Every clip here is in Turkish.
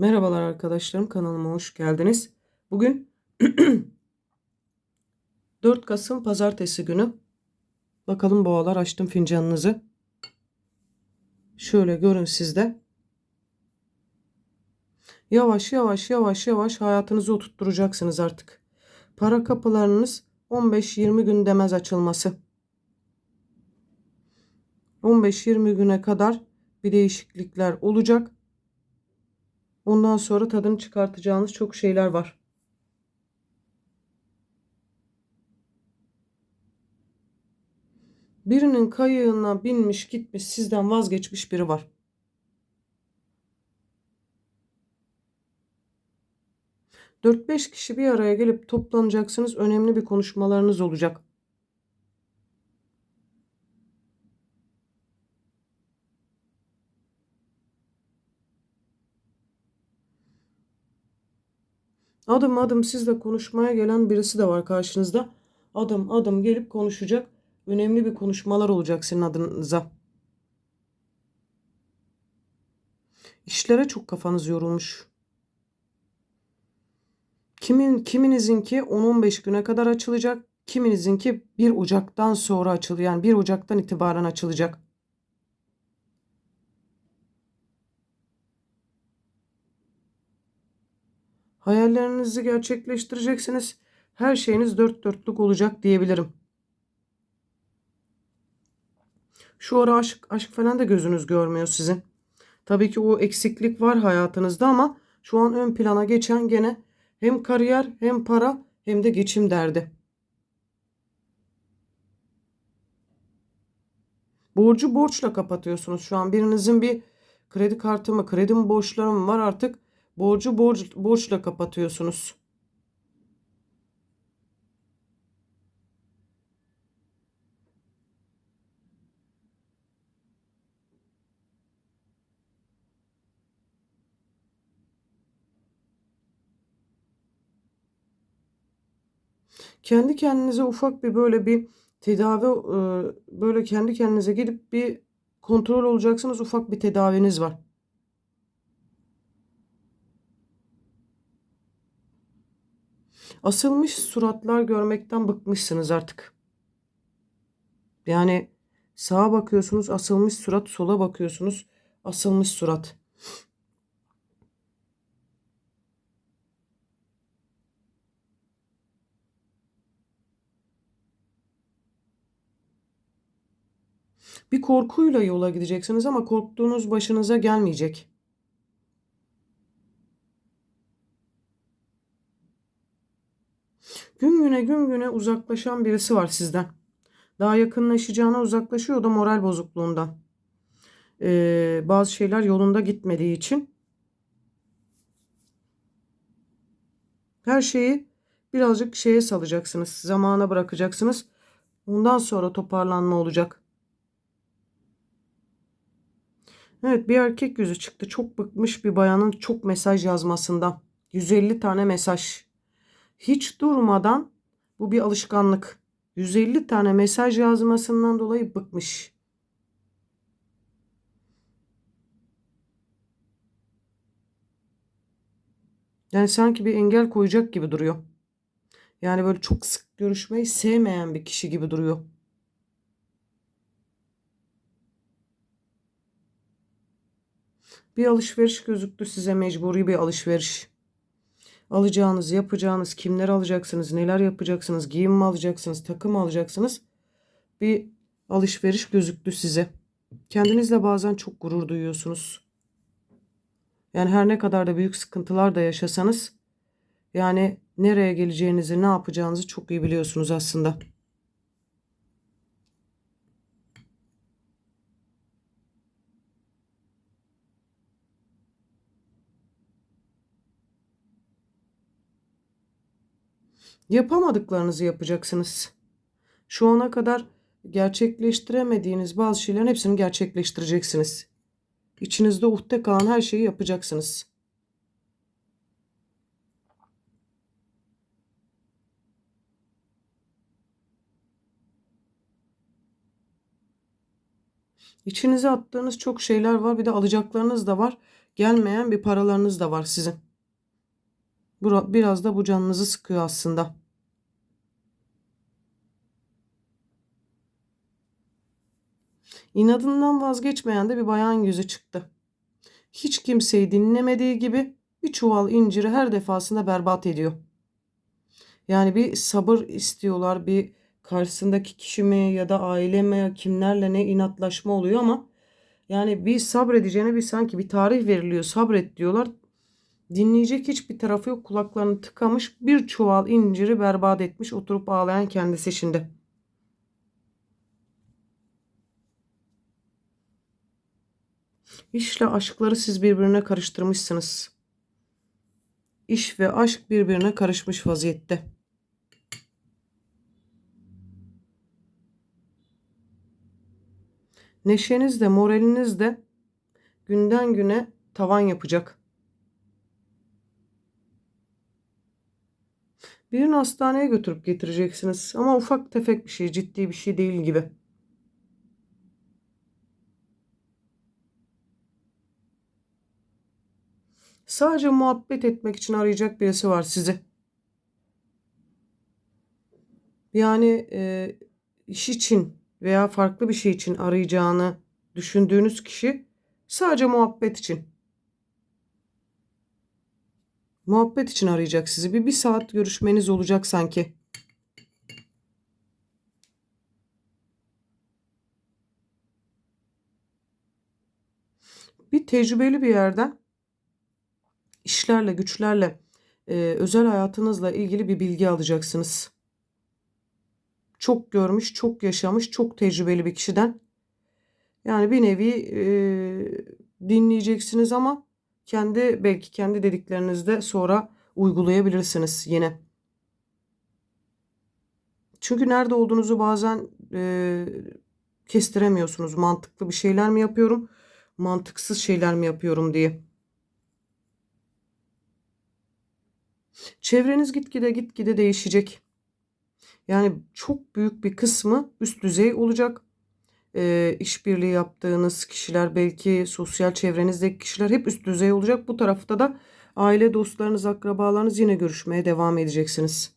Merhabalar arkadaşlarım kanalıma hoş geldiniz. Bugün 4 Kasım pazartesi günü. Bakalım boğalar açtım fincanınızı. Şöyle görün sizde. Yavaş yavaş yavaş yavaş hayatınızı oturtturacaksınız artık. Para kapılarınız 15-20 gün demez açılması. 15-20 güne kadar bir değişiklikler olacak. Ondan sonra tadını çıkartacağınız çok şeyler var. Birinin kayığına binmiş gitmiş sizden vazgeçmiş biri var. Dört beş kişi bir araya gelip toplanacaksınız. Önemli bir konuşmalarınız olacak. Adım adım sizle konuşmaya gelen birisi de var karşınızda. Adım adım gelip konuşacak. Önemli bir konuşmalar olacak senin adınıza. İşlere çok kafanız yorulmuş. Kimin kiminizinki 10-15 güne kadar açılacak. Kiminizinki 1 Ocak'tan sonra açılıyor. Yani 1 Ocak'tan itibaren açılacak. Hayallerinizi gerçekleştireceksiniz. Her şeyiniz dört dörtlük olacak diyebilirim. Şu ara aşk, aşk falan da gözünüz görmüyor sizin. Tabii ki o eksiklik var hayatınızda ama şu an ön plana geçen gene hem kariyer hem para hem de geçim derdi. Borcu borçla kapatıyorsunuz şu an. Birinizin bir kredi kartı mı, kredi mi borçları mı var artık borcu borç, borçla kapatıyorsunuz. Kendi kendinize ufak bir böyle bir tedavi böyle kendi kendinize gidip bir kontrol olacaksınız. Ufak bir tedaviniz var. Asılmış suratlar görmekten bıkmışsınız artık. Yani sağa bakıyorsunuz asılmış surat, sola bakıyorsunuz asılmış surat. Bir korkuyla yola gideceksiniz ama korktuğunuz başınıza gelmeyecek. Gün güne gün güne uzaklaşan birisi var sizden. Daha yakınlaşacağına uzaklaşıyor da moral bozukluğundan. Ee, bazı şeyler yolunda gitmediği için. Her şeyi birazcık şeye salacaksınız. Zamana bırakacaksınız. Ondan sonra toparlanma olacak. Evet bir erkek yüzü çıktı. Çok bıkmış bir bayanın çok mesaj yazmasından. 150 tane mesaj. Hiç durmadan bu bir alışkanlık. 150 tane mesaj yazmasından dolayı bıkmış. Yani sanki bir engel koyacak gibi duruyor. Yani böyle çok sık görüşmeyi sevmeyen bir kişi gibi duruyor. Bir alışveriş gözüktü size mecburi bir alışveriş. Alacağınız, yapacağınız, kimler alacaksınız, neler yapacaksınız, giyim mi alacaksınız, takım mı alacaksınız? Bir alışveriş gözüktü size. Kendinizle bazen çok gurur duyuyorsunuz. Yani her ne kadar da büyük sıkıntılar da yaşasanız yani nereye geleceğinizi, ne yapacağınızı çok iyi biliyorsunuz aslında. Yapamadıklarınızı yapacaksınız. Şu ana kadar gerçekleştiremediğiniz bazı şeylerin hepsini gerçekleştireceksiniz. İçinizde uhde kalan her şeyi yapacaksınız. İçinize attığınız çok şeyler var. Bir de alacaklarınız da var. Gelmeyen bir paralarınız da var sizin. Biraz da bu canınızı sıkıyor aslında. İnadından vazgeçmeyen de bir bayan yüzü çıktı. Hiç kimseyi dinlemediği gibi bir çuval inciri her defasında berbat ediyor. Yani bir sabır istiyorlar, bir karşısındaki kişi mi ya da aile mi kimlerle ne inatlaşma oluyor ama yani bir sabredeceğine bir sanki bir tarih veriliyor sabret diyorlar. Dinleyecek hiçbir tarafı yok kulaklarını tıkamış bir çuval inciri berbat etmiş oturup ağlayan kendisi şimdi. İşle aşkları siz birbirine karıştırmışsınız. İş ve aşk birbirine karışmış vaziyette. Neşeniz de moraliniz de günden güne tavan yapacak. Birini hastaneye götürüp getireceksiniz ama ufak tefek bir şey, ciddi bir şey değil gibi. Sadece muhabbet etmek için arayacak birisi var sizi. Yani e, iş için veya farklı bir şey için arayacağını düşündüğünüz kişi sadece muhabbet için. Muhabbet için arayacak sizi. Bir, bir saat görüşmeniz olacak sanki. Bir tecrübeli bir yerden işlerle, güçlerle, e, özel hayatınızla ilgili bir bilgi alacaksınız. Çok görmüş, çok yaşamış, çok tecrübeli bir kişiden. Yani bir nevi e, dinleyeceksiniz ama kendi belki kendi dediklerinizde sonra uygulayabilirsiniz yine. Çünkü nerede olduğunuzu bazen e, kestiremiyorsunuz. Mantıklı bir şeyler mi yapıyorum, mantıksız şeyler mi yapıyorum diye. Çevreniz gitgide gitgide değişecek. Yani çok büyük bir kısmı üst düzey olacak. E, işbirliği yaptığınız kişiler belki sosyal çevrenizdeki kişiler hep üst düzey olacak. Bu tarafta da aile dostlarınız, akrabalarınız yine görüşmeye devam edeceksiniz.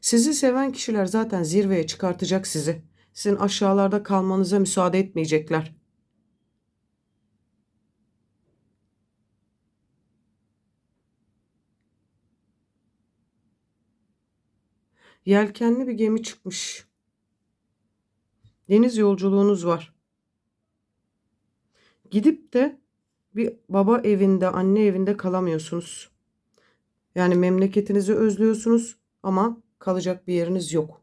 Sizi seven kişiler zaten zirveye çıkartacak sizi. Sizin aşağılarda kalmanıza müsaade etmeyecekler. Yelkenli bir gemi çıkmış. Deniz yolculuğunuz var. Gidip de bir baba evinde, anne evinde kalamıyorsunuz. Yani memleketinizi özlüyorsunuz ama kalacak bir yeriniz yok.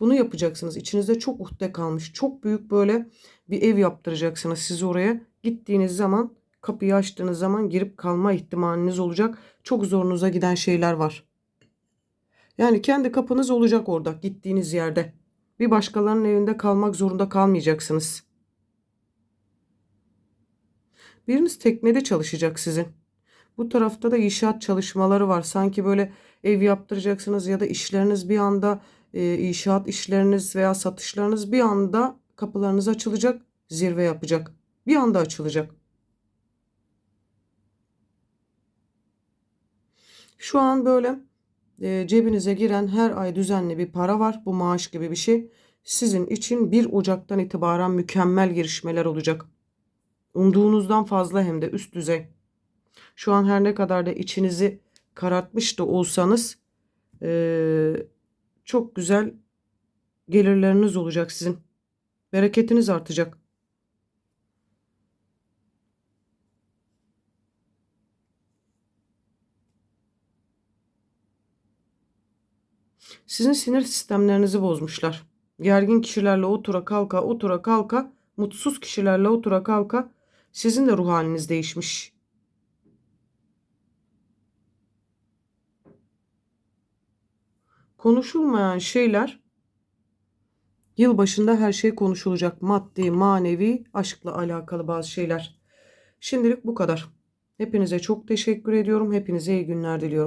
Bunu yapacaksınız. İçinizde çok uhde kalmış. Çok büyük böyle bir ev yaptıracaksınız siz oraya. Gittiğiniz zaman kapıyı açtığınız zaman girip kalma ihtimaliniz olacak. Çok zorunuza giden şeyler var. Yani kendi kapınız olacak orada gittiğiniz yerde. Bir başkalarının evinde kalmak zorunda kalmayacaksınız. Biriniz teknede çalışacak sizin. Bu tarafta da inşaat çalışmaları var. Sanki böyle ev yaptıracaksınız ya da işleriniz bir anda e, inşaat işleriniz veya satışlarınız bir anda kapılarınız açılacak, zirve yapacak. Bir anda açılacak. Şu an böyle e, cebinize giren her ay düzenli bir para var. Bu maaş gibi bir şey. Sizin için 1 Ocak'tan itibaren mükemmel girişmeler olacak. Umduğunuzdan fazla hem de üst düzey. Şu an her ne kadar da içinizi karartmış da olsanız e, çok güzel gelirleriniz olacak sizin. Bereketiniz artacak. Sizin sinir sistemlerinizi bozmuşlar. Gergin kişilerle otura kalka otura kalka mutsuz kişilerle otura kalka sizin de ruh haliniz değişmiş. Konuşulmayan şeyler yılbaşında her şey konuşulacak. Maddi, manevi, aşkla alakalı bazı şeyler. Şimdilik bu kadar. Hepinize çok teşekkür ediyorum. Hepinize iyi günler diliyorum.